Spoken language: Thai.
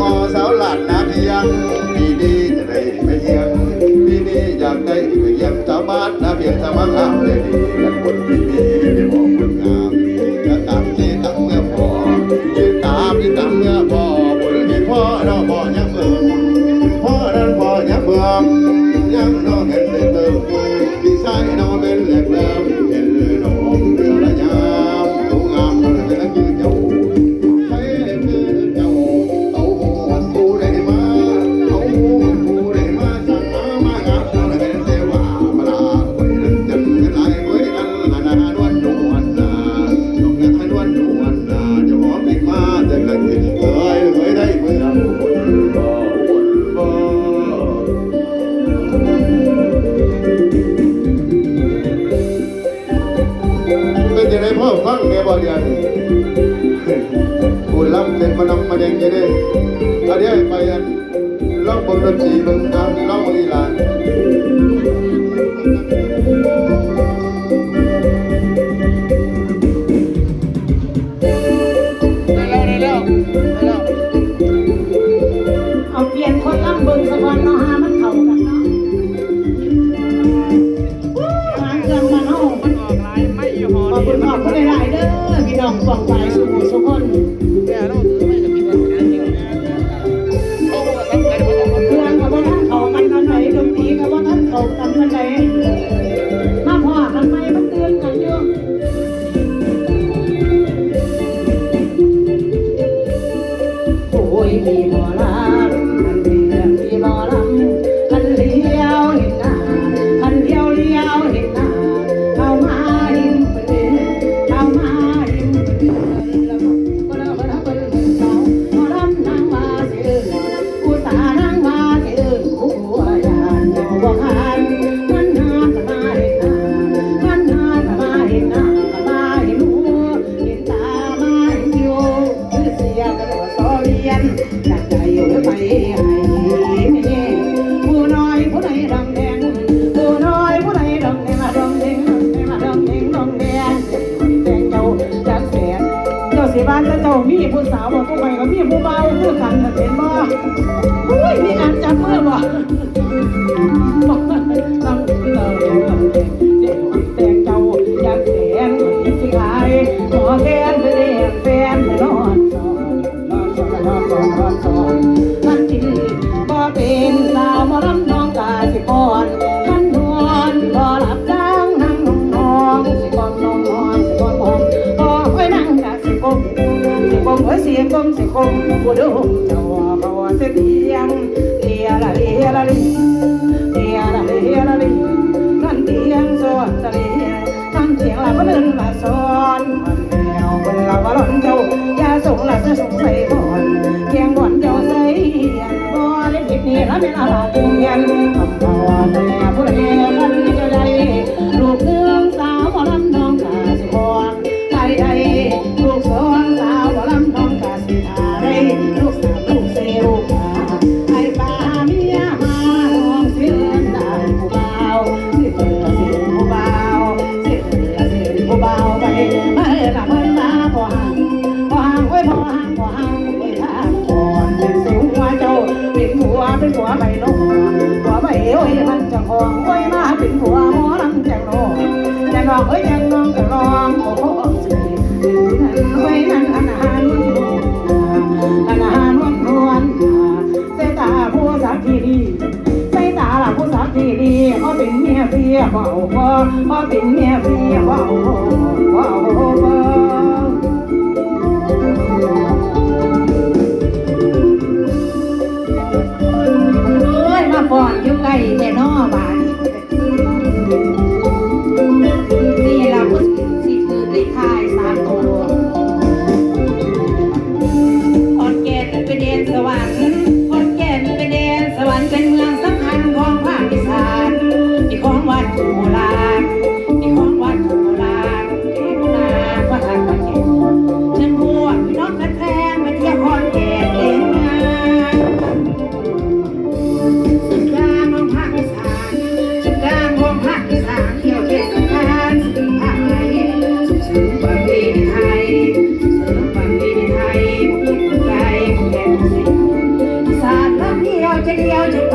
คอสาวหลัดนาเทียงดีนี้จะได้ไปเยี่ยมปีนี้อยากได้ไปเยี่ยมสาวบ้านนาเพียงสาวข้ามได้ดีกัน เดียวบุญรับเป็นมานำมาแดงจะได้ตอนนี้ไปร้องบนดนตรีบึงนะร้องลีลา ผู้สาวบอกผู้ใหม่กับพี่ผู้เบาผู้กันเห็นบ่อุ้ยมีงานจับเมื่อบ่บอกเราเราเด็ก บิ่งสิคมผู้ดูเจ้าเขาเสียงเดียละเดียละลีเดียละเดียละลีนั่นเตียงสวนตะเลียนั่นเตียงละก็เดินละส บ่เาปทางก่อนเป็นสูงหัเจ้าเป็นหัวเป็นหัวใบนกหัวใบเอวไอ้มันจะคองโอ้ยมาเป็นหัวหมอลำจงโลแจงลองเอ้ยจงลองจะลองโอ้โหสิไว้โอันาอ้โอ้สัเป็นเมียเบี้ยอ้าวบาวบา เดียวจะไป